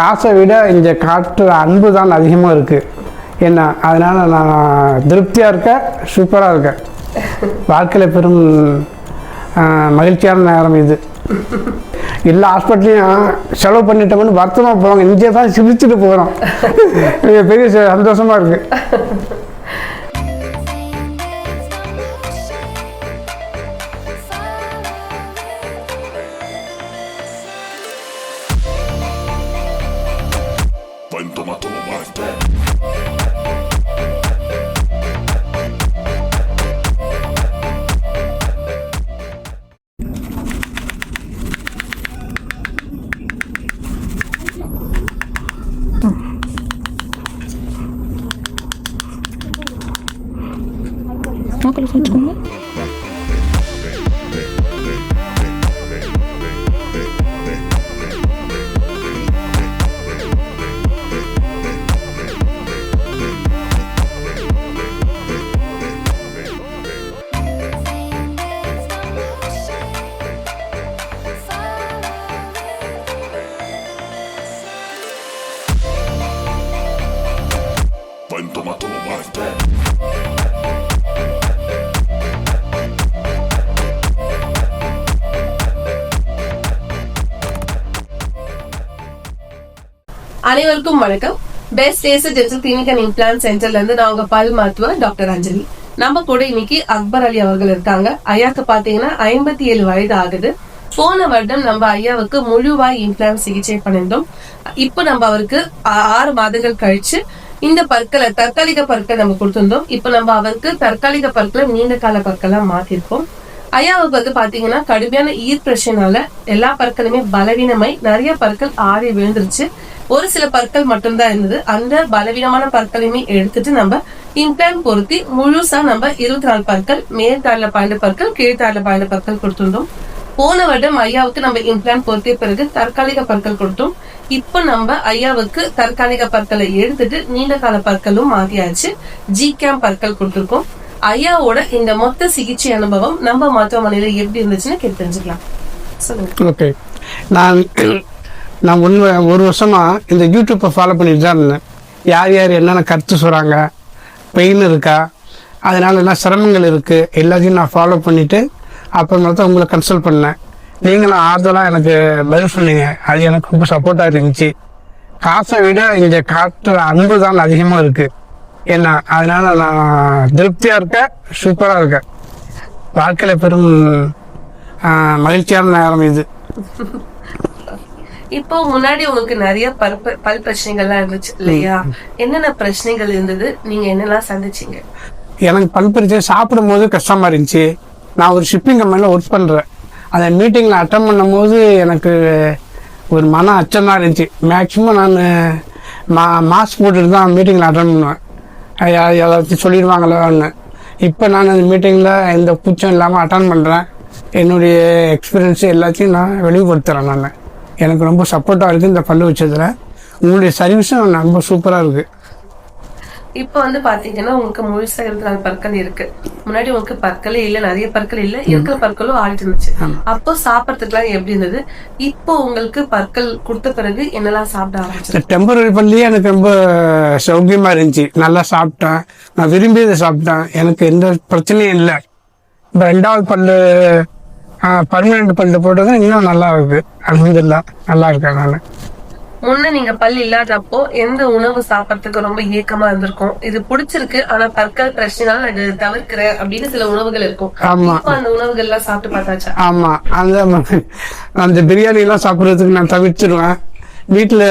காசை விட இங்கே காட்டுற அன்பு தான் அதிகமாக இருக்குது என்ன? அதனால் நான் திருப்தியாக இருக்கேன் சூப்பராக இருக்கேன். வாழ்க்கையில் பெரும் மகிழ்ச்சியான நேரம் இது. எல்லா ஹாஸ்பிட்டலையும் செலவு பண்ணிட்டோம்னு வருத்தமாக போவாங்க இங்கே தான் சிரிச்சுட்டு போகிறோம் பெரிய சந்தோஷமாக இருக்குது இது பெரிய ச- சந்தோஷமா இருக்குது Buen toma, toma más. அனைவருக்கும் வணக்கம். Best Ace dental clinic and implant சென்டர்ல இருந்து நான் உங்க பல் மருத்துவர் டாக்டர் அஞ்சலி. நம்ம கூட இன்னைக்கு அக்பர் அலி அவர்கள் இருக்காங்க. ஐயாக்கு பாத்தீங்கன்னா ஐம்பத்தி ஏழு வயது ஆகுது. போன வருடம் நம்ம ஐயாவுக்கு முழுவாய் இம்ப்ளான் சிகிச்சை பண்ணியிருந்தோம். இப்போ நம்ம அவருக்கு ஆறு மாதங்கள் கழிச்சு இந்த பற்களை தற்காலிக பற்கள் நம்ம கொடுத்துருந்தோம். இப்ப நம்ம அவருக்கு தற்காலிக பற்களை நீண்ட கால பற்களா மாத்திருக்கோம் ஐயாவுக்கு வந்து பாத்தீங்கன்னா கடுமையான ஈர் பிரச்சனால எல்லா பற்களுமே பலவீனமாய் நிறைய பற்கள் ஆறி விழுந்துருச்சு. ஒரு சில பற்கள் மட்டும்தான் இருந்தது. அந்த பலவீனமான பற்களையுமே எடுத்துட்டு நம்ம இம்ப்ளான் பொருத்தி முழுசா நம்ம இருபத்தி நாலு பற்கள் மேற்தாடுல பன்னெண்டு பற்கள் கீழ்த்தாடுல பன்னெண்டு பற்கள் கொடுத்துருந்தோம். போன வருடம் ஐயாவுக்கு நம்ம இம்ப்ளான் பொருத்திய பிறகு தற்காலிக பற்கள் கொடுத்தோம். இப்போ நம்ம ஐயாவுக்கு தற்காலிக பற்களை எடுத்துட்டு நீண்ட கால பற்களும் மாத்தியாச்சு. ஜி கேம் பற்கள் கொடுத்துருக்கோம். ஐயாவோட இந்த மொத்த சிகிச்சை அனுபவம் நம்ம மருத்துவமனையில எப்படி இருந்துச்சுன்னு கேட்டு தெரிஞ்சுக்கலாம். சொல்லுங்க. ஓகே. நான் நான் ஒன்று ஒரு வருஷமாக இந்த யூடியூப்பை ஃபாலோ பண்ணிட்டு தான் இருந்தேன். யார் யார் என்னென்ன கருத்து சொல்கிறாங்க பெயின் இருக்கா அதனால என்ன சிரமங்கள் இருக்குது எல்லாத்தையும் நான் ஃபாலோ பண்ணிவிட்டு அப்புறமா தான் உங்களை கன்சல்ட் பண்ணேன். நீங்களும் ஆறுதலாக எனக்கு பதில் சொன்னீங்க. அது எனக்கு ரொம்ப சப்போர்ட்டாக இருந்துச்சு. காசை விட இந்த காற்று அன்பு தான் அதிகமாக இருக்குது என்ன அதனால நான் திருப்தியாக இருக்கேன் சூப்பராக இருக்கேன். வாழ்க்கையில் பெரும் மகிழ்ச்சியான நேரம் இது. இப்போ முன்னாடி உங்களுக்கு நிறைய பல் பல் பிரச்சனைகள்லாம் இருந்துச்சு இல்லையா? என்னென்ன பிரச்சனைகள் இருந்தது? நீங்க என்னெல்லாம் சந்திச்சீங்க? எனக்கு பல் பிரச்சனை சாப்பிடும்போது கஷ்டமா இருந்துச்சு. நான் ஒரு ஷிப்பிங் கம்பெனியில் ஒர்க் பண்ணுறேன் அந்த மீட்டிங்கில் அட்டன் பண்ணும்போது எனக்கு ஒரு மன அச்சமாக இருந்துச்சு. மேக்ஸிமம் நான் மா மாஸ்க் போட்டுட்டு தான் மீட்டிங்கில் அட்டன் பண்ணுவேன். அது சொல்லிடுவாங்களோன்னு இப்போ நான் அந்த மீட்டிங்கில் எந்த கூச்சம் இல்லாமல் அட்டன் பண்ணுறேன் என்னுடைய எக்ஸ்பீரியன்ஸு எல்லாத்தையும் நான் வெளிப்படுத்துகிறேன் நான். எனக்கு ரொம்ப சப்போர்ட்டாக இருக்குது இந்த பல்லு வச்சதில். உங்களுடைய சர்வீஸும் ரொம்ப சூப்பராக இருக்குது இப்போ வந்து பாத்தீங்கன்னா உங்களுக்கு முழுசா இருபத்தி நாலு பற்கள் இருக்கு. முன்னாடி உங்களுக்கு பற்களே இல்ல நிறைய பற்கள் இல்ல இருக்கிற பற்களும் ஆடிட்டு இருந்துச்சு. அப்போ சாப்பிடறதுக்குலாம் எப்படி இருந்தது? இப்போ உங்களுக்கு பற்கள் கொடுத்த பிறகு என்னெல்லாம் சாப்பிட ஆரம்பிச்சது? இந்த டெம்பரரி பள்ளியே எனக்கு ரொம்ப சௌக்கியமாக இருந்துச்சு. நல்லா சாப்பிட்டேன். நான் விரும்பியதை சாப்பிட்டேன். எனக்கு எந்த பிரச்சனையும் இல்லை. இப்போ ரெண்டாவது பல்லு பர்மனெண்ட் பல்லு போட்டது இன்னும் நல்லா இருக்கு. அலமதுல்லா நல்லா இருக்கேன் நான். முன்ன நீங்க பல் இல்லாதப்போ எந்த உணவு சாப்பிடறதுக்கு ரொம்ப ஏக்கமா இருந்திருக்கும்? இது பிடிச்சிருக்கு ஆனா பற்கள் பிரச்சனைனால நான் இதை தவிர்க்கிறேன் அப்படின்னு சில உணவுகள் இருக்கும். ஆமா. அந்த உணவுகள் எல்லாம் சாப்பிட்டு பார்த்தாச்சா? ஆமாம் அந்த அந்த பிரியாணிலாம் சாப்பிட்றதுக்கு நான் தவிர்த்துடுவேன் வீட்டில்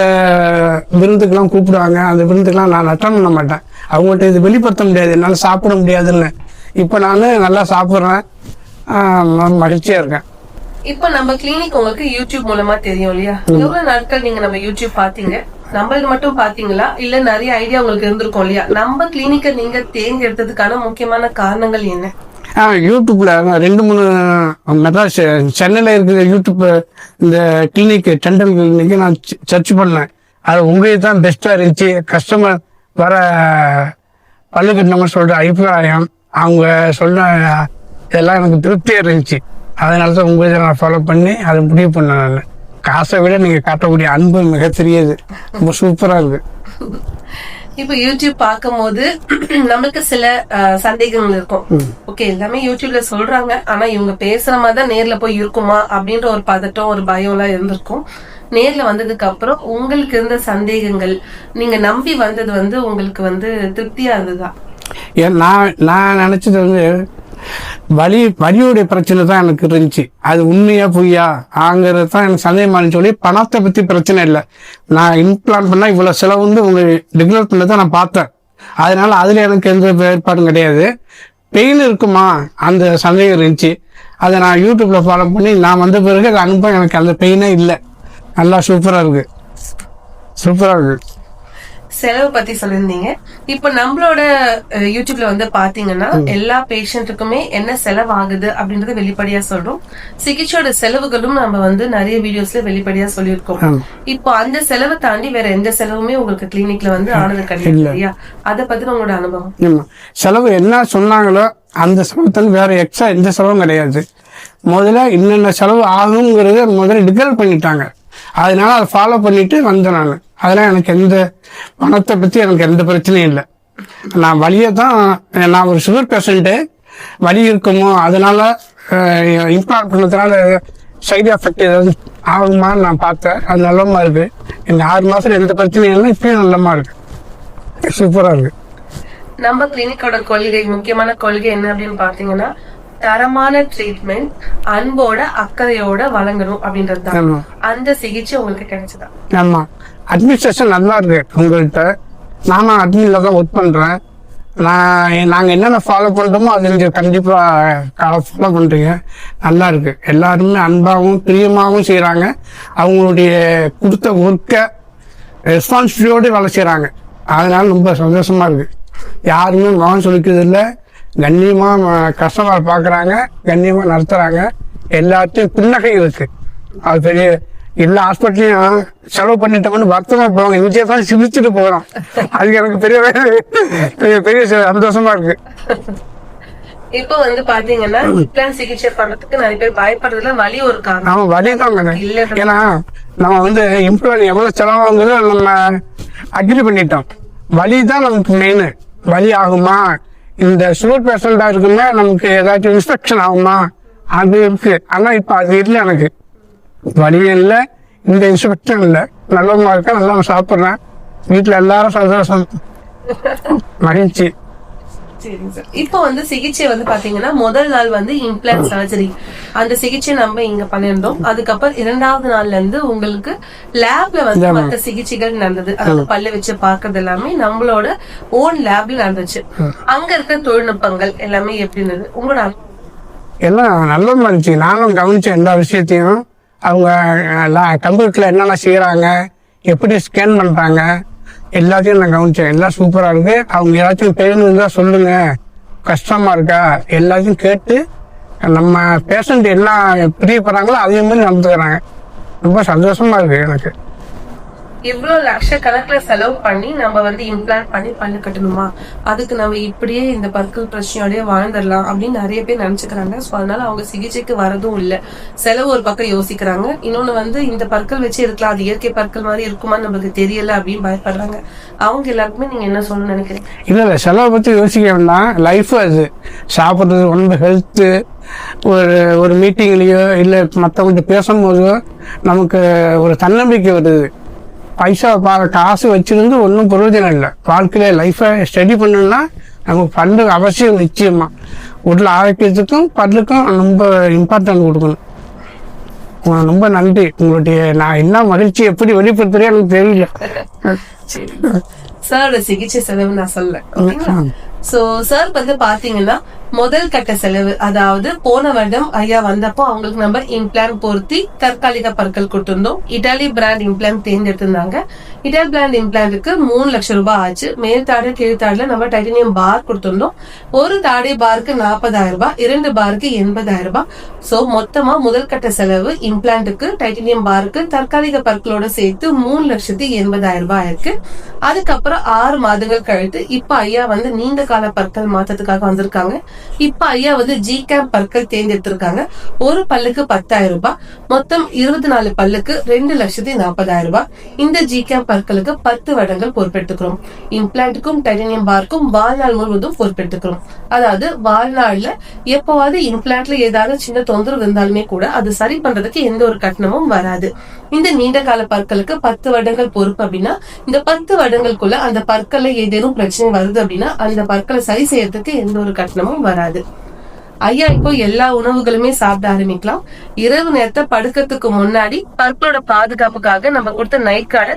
விருந்துக்கெல்லாம் கூப்பிடுவாங்க. அந்த விருந்துக்கெல்லாம் நான் அட்டன் பண்ண மாட்டேன். அவங்கள்ட்ட இது வெளிப்படுத்த முடியாது. என்னால் சாப்பிட முடியாதுன்னு. இப்போ நான் நல்லா சாப்பிட்றேன். மகிழ்ச்சியாக இருக்கேன். இப்ப நம்ம கிளினிக் உங்களுக்கு யூடியூப் மூலமா தெரியும் இல்லையா? எவ்வளவு நாட்கள் நீங்க நம்ம யூடியூப் பாத்தீங்க நம்மளது மட்டும் பாத்தீங்களா இல்ல நிறைய ஐடியா உங்களுக்கு இருந்திருக்கும் இல்லையா? நம்ம கிளினிக்கை நீங்க தேர்ந்தெடுத்ததுக்கான முக்கியமான காரணங்கள் என்ன? யூடியூப்ல ரெண்டு மூணு மெட்ராஸ் சென்னையில் இருக்கிற யூடியூப் இந்த கிளினிக் டென்டல் கிளினிக்கு நான் சர்ச் பண்ணேன். அது உங்களுக்கு தான் பெஸ்ட்டாக இருந்துச்சு. கஸ்டமர் வர பல்லு கட்டினவங்க சொல்கிற அபிப்பிராயம் அவங்க சொன்ன இதெல்லாம் எனக்கு திருப்தியாக இருந்துச்சு. அதனால தான் உங்களை நான் ஃபாலோ பண்ணி அதை முடிவு பண்ணேன் நான். காசை விட நீங்க காட்டக்கூடிய அன்பு மிகப்பெரியது ரொம்ப சூப்பரா இருக்கு. இப்போ யூடியூப் பார்க்கும்போது நம்மளுக்கு சில சந்தேகங்கள் இருக்கும். ஓகே எல்லாமே யூடியூப்ல சொல்றாங்க. ஆனா இவங்க பேசுற மாதிரி தான் நேர்ல போய் இருக்குமா அப்படின்ற ஒரு பதட்டம் ஒரு பயம் எல்லாம் இருந்திருக்கும். நேர்ல வந்ததுக்கு அப்புறம் உங்களுக்கு இருந்த சந்தேகங்கள் நீங்க நம்பி வந்தது வந்து உங்களுக்கு வந்து திருப்தியா இருந்ததா? நான் நான் நினைச்சது வந்து வலி வலியுடைய பிரச்சனை தான் எனக்கு இருந்துச்சு. அது உண்மையா பொய்யா? ஆங்கிறது தான் எனக்கு சந்தேகமானு சொல்லி பணத்தை பத்தி பிரச்சனை இல்லை. நான் இம்ப்ளான் பண்ணா இவ்வளவு செலவு வந்து உங்க ரெகுலர் பண்ணதை நான் பார்த்தேன். அதனால அதுல எனக்கு எந்த ஏற்பாடும் கிடையாது. பெயின் இருக்குமா? அந்த சந்தேகம் இருந்துச்சு. அதை நான் யூடியூப்ல ஃபாலோ பண்ணி நான் வந்த பிறகு அது அனுபவம் எனக்கு அந்த பெயினே இல்லை. நல்லா சூப்பரா இருக்கு. சூப்பரா இருக்கு. செலவு பத்தி சொல்லியிருந்தீங்க. இப்போ நம்மளோட யூடியூப்ல வந்து பாத்தீங்கன்னா எல்லா பேஷண்ட்டுக்குமே என்ன செலவு ஆகுது அப்படின்றத வெளிப்படையா சொல்றோம். சிகிச்சையோட செலவுகளும் நம்ம வந்து நிறைய வீடியோஸ்ல வெளிப்படையா சொல்லியிருக்கோம். இப்போ அந்த செலவை தாண்டி வேற எந்த செலவுமே உங்களுக்கு கிளினிக்ல வந்து ஆனது கிடையாது இல்ல. இல்லையா? அத பத்தி உங்களோட அனுபவம். செலவு என்ன சொன்னாங்களோ அந்த செலவுக்கு வேற எக்ஸ்ட்ரா எந்த செலவும் கிடையாது. முதல்ல என்னென்ன செலவு ஆகுங்கிறத முதல்ல டிகல் பண்ணிட்டாங்க. அதனால அதை ஃபாலோ பண்ணிட்டு வந்தேன் நான். அதெல்லாம் எனக்கு எந்த பணத்தை பற்றி எனக்கு எந்த பிரச்சனையும் இல்லை. நான் வலியை தான் நான் ஒரு சுகர் பேஷண்ட்டு வலி இருக்குமோ அதனால இம்ப்ளான் பண்ணதுனால சைடு எஃபெக்ட் ஏதாவது ஆகுமான்னு நான் பார்த்தேன். அது நல்லமா இருக்கு. இந்த ஆறு மாசத்துல எந்த பிரச்சனையும் இல்லை இப்பயும் நல்லமா இருக்கு. சூப்பரா இருக்கு. நம்ம கிளினிக்கோட கொள்கை முக்கியமான கொள்கை என்ன அப்படின்னு பாத்தீங்கன்னா தரமான ட்ரீட்மெண்ட் அன்போட அக்கறையோட வழங்கணும் அப்படின்றது தான். அந்த சிகிச்சை உங்களுக்கு கிடைச்சதா? ஆமா. அட்மினிஸ்ட்ரேஷன் நல்லா இருக்கு உங்கள்கிட்ட நானும் அட்மின்ல தான் ஒர்க் பண்றேன். நான் நாங்கள் என்னென்ன ஃபாலோ பண்ணுறோமோ அது நீங்கள் கண்டிப்பாக ஃபாலோ பண்ணுறீங்க நல்லா இருக்கு எல்லாருமே அன்பாகவும் பிரியமாகவும் செய்கிறாங்க அவங்களுடைய கொடுத்த ஒர்க்கை ரெஸ்பான்சிபிலிட்டியோடு வேலை செய்கிறாங்க அதனால ரொம்ப சந்தோஷமா இருக்கு. யாருமே மகன் சொல்லிக்கிறது இல்லை கண்ணியமாக கஸ்டமர் பார்க்குறாங்க கண்ணியமாக நடத்துகிறாங்க எல்லாத்தையும் புன்னகை இருக்கு. அது பெரிய எல்லா ஹாஸ்பிட்டலையும் செலவு பண்ணிட்டோம்னு வருத்தமா போவாங்க. இங்கே தான் சிரிச்சுட்டு போகிறோம் அது எனக்கு பெரிய பெரிய பெரிய சந்தோஷமா இருக்கு. இப்போ வந்து பாத்தீங்கன்னா சிகிச்சை பண்றதுக்கு நிறைய பேர் பயப்படுறதுல வலி ஒரு காரணம். தான் இல்ல. ஏன்னா நம்ம வந்து இம்ப்ளாய் எவ்வளவு செலவாகுங்கிறத நம்ம அக்ரி பண்ணிட்டோம். வலி தான் நமக்கு மெயின் வலி ஆகுமா? இந்த சுகர் பேஷண்டா இருக்குன்னா நமக்கு ஏதாச்சும் இன்ஸ்பெக்ஷன் ஆகுமா? அது இருக்கு. ஆனா இப்ப அது இல்லை எனக்கு. வலியும் இல்லை இந்த இன்ஸ்பெக்ஷன் இல்லை. நல்லமா இருக்கேன் நல்லா சாப்பிட்றேன் வீட்டில் எல்லாரும் சந்தோஷம். மகிழ்ச்சி. இப்போ வந்து சிகிச்சை வந்து பாத்தீங்கன்னா முதல் நாள் வந்து இம்ப்ளான்ட் சர்ஜரி அந்த சிகிச்சை நம்ம இங்க பண்ணியிருந்தோம். அதுக்கப்புறம் இரண்டாவது நாள்ல இருந்து உங்களுக்கு லேப்ல வந்து. மத்த சிகிச்சைகள் நடந்தது. அதாவது பல்ல வச்சு பாக்குறது எல்லாமே நம்மளோட ஓன் லேப்ல நடந்துச்சு. அங்க இருக்கிற தொழில்நுட்பங்கள் எல்லாமே எப்படி இருந்தது? உங்களோட எல்லாம் நல்ல இருந்துச்சு. நானும் கவனிச்சேன் எல்லா விஷயத்தையும். அவங்க கம்ப்யூட்டரில் என்னென்ன செய்கிறாங்க எப்படி ஸ்கேன் பண்ணுறாங்க எல்லாத்தையும் நான் கவனித்தேன் எல்லாம் சூப்பராக இருக்குது அவங்க ஏதாச்சும் பெயின் இருந்தால் கஷ்டமாக இருக்கா? எல்லாத்தையும் கேட்டு நம்ம பேஷண்ட் என்ன பிரியப்படுறாங்களோ அதே மாதிரி நடந்துக்கிறாங்க. ரொம்ப சந்தோஷமாக இருக்குது எனக்கு. இவ்வளவு லட்சக்கணக்குல செலவு பண்ணி நம்ம வந்து இம்ப்ளான்ட் பண்ணி பல்லு கட்டணுமா? அதுக்கு நம்ம இப்படியே இந்த பற்கள் பிரச்சனையோடய வாழ்ந்துடலாம் அப்படின்னு நிறைய பேர் நினைச்சுக்கிறாங்க. ஸோ அதனால அவங்க சிகிச்சைக்கு வரதும் இல்லை. செலவு ஒரு பக்கம் யோசிக்கிறாங்க. இன்னொன்று வந்து இந்த பற்கள் வச்சு இருக்கலாம். அது இயற்கை பற்கள் மாதிரி இருக்குமான்னு நமக்கு தெரியல அப்படின்னு பயப்படுறாங்க. அவங்க எல்லாருக்குமே நீங்க என்ன சொல்லணும்னு நினைக்கிறீங்க? இல்லை இல்லை. செலவை பற்றி யோசிக்க வேண்டாம். லைஃப் அது. சாப்பிட்றது ரொம்ப ஹெல்த்து ஒரு ஒரு மீட்டிங்லேயோ இல்லை மற்றவங்கள்ட்ட பேசும்போதோ நமக்கு ஒரு தன்னம்பிக்கை வருது. பைசா காசு வச்சிருந்து ஒன்றும் பிரயோஜனம் இல்லை. வாழ்க்கையில் லைஃப்பை ஸ்டடி பண்ணணும்னா நமக்கு பல்லு அவசியம் நிச்சயமா. உடல் ஆரோக்கியத்துக்கும் பல்லுக்கும் ரொம்ப இம்பார்ட்டன்ட் கொடுக்கணும். ரொம்ப நன்றி. உங்களுடைய நான் என்ன மகிழ்ச்சி எப்படி வெளிப்படுத்துறேன் எனக்கு தெரியல. சாரோட சிகிச்சை செலவு நான் சொல்ல சோ சார் வந்து பாத்தீங்கன்னா முதல் கட்ட செலவு அதாவது போன வருடம் ஐயா வந்தப்போ அவங்களுக்கு நம்ம இம்ப்ளான் பொருத்தி தற்காலிக பற்கள் கொடுத்திருந்தோம். இட்டாலி பிராண்ட் இம்ப்ளான் தேர்ந்தெடுத்திருந்தாங்க. இட்டாலி பிராண்ட் இம்ப்ளான்ட்டுக்கு மூணு லட்சம் ரூபாய் ஆச்சு. மேல் தாடு கீழ் தாடுல நம்ம டைட்டனியம் பார் கொடுத்திருந்தோம். ஒரு தாடை பாருக்கு நாற்பதாயிரம் ரூபாய் இரண்டு பாருக்கு எண்பதாயிரம் ரூபாய். சோ மொத்தமா முதல் கட்ட செலவு இம்ப்ளான்ட்டுக்கு டைட்டனியம் பாருக்கு தற்காலிக பற்களோட சேர்த்து மூணு லட்சத்தி எண்பதாயிரம் ரூபாய் இருக்கு அதுக்கப்புறம் ஆறு மாதங்கள் கழித்து இப்ப ஐயா வந்து நீண்ட கால பற்கள் மாத்தத்துக்காக வந்திருக்காங்க. இப்ப ஐயா வந்து ஜி கேம் பற்கள் தேர்ந்தெடுத்திருக்காங்க. ஒரு பல்லுக்கு பத்தாயிரம் ரூபாய். மொத்தம் இருபத்தி நாலு பல்லுக்கு ரெண்டு லட்சத்தி நாற்பதாயிரம் ரூபாய். இந்த ஜி கேம் பற்களுக்கு பத்து வடங்கள் பொறுப்பெடுத்துக்கிறோம். இம்ப்ளான்ட்டுக்கும் டைட்டனியம் பார்க்கும் வாழ்நாள் முழுவதும் பொறுப்பெடுத்துக்கிறோம். அதாவது வாழ்நாள்ல எப்பவாவது இம்ப்ளான்ட்ல ஏதாவது சின்ன தொந்தரவு இருந்தாலுமே கூட அது சரி பண்றதுக்கு எந்த ஒரு கட்டணமும் வராது. இந்த நீண்ட கால பற்களுக்கு பத்து வருடங்கள் பொறுப்பு அப்படின்னா இந்த பத்து வருடங்களுக்குள்ள அந்த பற்கள்ல ஏதேனும் பிரச்சனை வருது அப்படின்னா அந்த பற்களை சரி செய்யறதுக்கு எந்த ஒரு கட்டணமும் வராது. ஐயா இப்போ எல்லா உணவுகளுமே சாப்பிட ஆரம்பிக்கலாம். இரவு நேரத்தை படுக்கிறதுக்கு முன்னாடி பற்களோட பாதுகாப்புக்காக நம்ம கொடுத்த நைட் கார்டை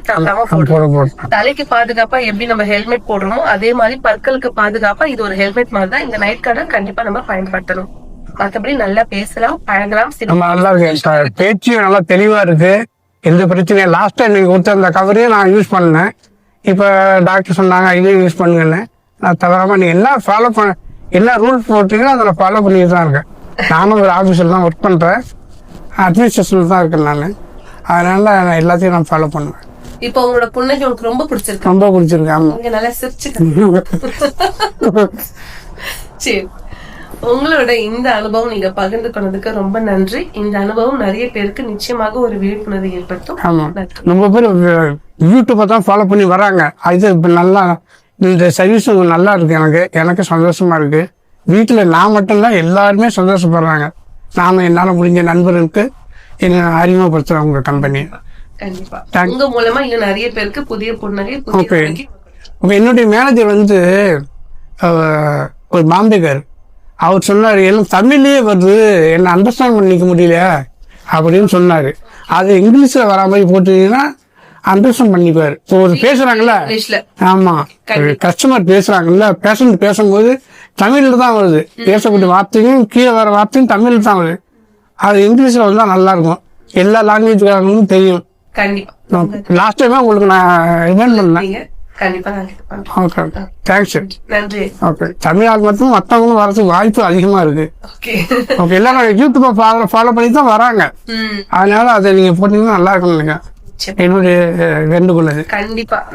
போட தலைக்கு பாதுகாப்பா எப்படி நம்ம ஹெல்மெட் போடுறோமோ அதே மாதிரி பற்களுக்கு பாதுகாப்பா இது ஒரு ஹெல்மெட் மாதிரி தான் இந்த நைட் கார்டை கண்டிப்பா நம்ம பயன்படுத்தணும். மத்தபடி நல்லா பேசலாம் பழகலாம் நல்லா பேச்சு நல்லா தெளிவா இருக்கு. எந்த பிரச்சனையும் லாஸ்ட் டைம் நீங்க கொடுத்த அந்த கவரையும் நான் யூஸ் பண்ணேன் இப்போ டாக்டர் சொன்னாங்க இதையும் யூஸ் பண்ணுங்கன்னு. நான் தவறாம நீங்க என்ன ஃபாலோ பண்ண என்ன ரூல்ஸ் போட்டீங்களோ அதில் ஃபாலோ பண்ணிட்டு தான் இருக்கேன். நானும் ஒரு ஆஃபீஸில் தான் ஒர்க் பண்ணுறேன் அட்மினிஸ்ட்ரேஷனில் தான் இருக்கேன் நான். அதனால நான் எல்லாத்தையும் நான் ஃபாலோ பண்ணுவேன். இப்போ உங்களோட புன்னகை உனக்கு ரொம்ப பிடிச்சிருக்கு. ரொம்ப பிடிச்சிருக்கு நீங்க நல்லா சிரிச்சுக்க சரி. உங்களோட இந்த அனுபவம் நீங்க பகிர்ந்து கொண்டதுக்கு ரொம்ப நன்றி. இந்த அனுபவம் நிறைய பேருக்கு நிச்சயமாக ஒரு விழிப்புணர்வு ஏற்படுத்தும். நன்றி. ரொம்ப பேர் யூடியூப்பை தான் ஃபாலோ பண்ணி வராங்க. இது இப்போ நல்லா இந்த சர்வீஸ் நல்லா இருக்கு எனக்கு. எனக்கு சந்தோஷமா இருக்கு. வீட்டில் நான் மட்டும் இல்லை எல்லாருமே சந்தோஷப்படுறாங்க. நானும் என்னால் முடிஞ்ச நண்பர்களுக்கு என்ன அறிமுகப்படுத்துகிறேன் உங்கள் கம்பெனி கண்டிப்பா. உங்க மூலமா இன்னும் நிறைய பேருக்கு புதிய புன்னகை இப்போ என்னுடைய மேனேஜர் வந்து ஒரு பாம்பேகர் அவர் சொன்னார் எல்லாம் தமிழ்லேயே வருது என்னை அண்டர்ஸ்டாண்ட் பண்ணிக்க முடியல அப்படின்னு சொன்னார். அது இங்கிலீஷில் வரா மாதிரி போட்டீங்கன்னா அண்டர்ஸ்டாண்ட் பண்ணிப்பார் இப்போ ஒரு பேசுகிறாங்களா இங்கிலீஷ்ல ஆமா. கஸ்டமர் பேசுறாங்கல்ல பேஷண்ட் பேசும்போது தமிழ்ல தான் வருது. பேசக்கூடிய வார்த்தையும் கீழே வர வார்த்தையும் தமிழ்ல தான் வருது. அது இங்கிலீஷ்ல வந்தா நல்லா இருக்கும் எல்லா லாங்குவேஜ்காரங்களுக்கும் தெரியும். கண்டிப்பா. லாஸ்ட் டைமே உங்களுக்கு நான் ரிமைண்ட் பண்ணேன். ஓகே தேங்க்ஸ் நன்றி. ஓகே தமிழ்நாடு மட்டும் மற்றவங்களும் வரதுக்கு வாய்ப்பு அதிகமா இருக்கு. ஓகே எல்லாரும் யூடியூப்பை ஃபாலோ ஃபாலோ பண்ணி தான் வராங்க. அதனால அதை நீங்க போட்டீங்கன்னா நல்லா இருக்கும் சரி. என்னுடைய வேண்டுகோள் அது. கண்டிப்பா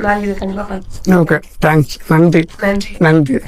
ஓகே தேங்க்ஸ் நன்றி. நன்றி. நன்றி.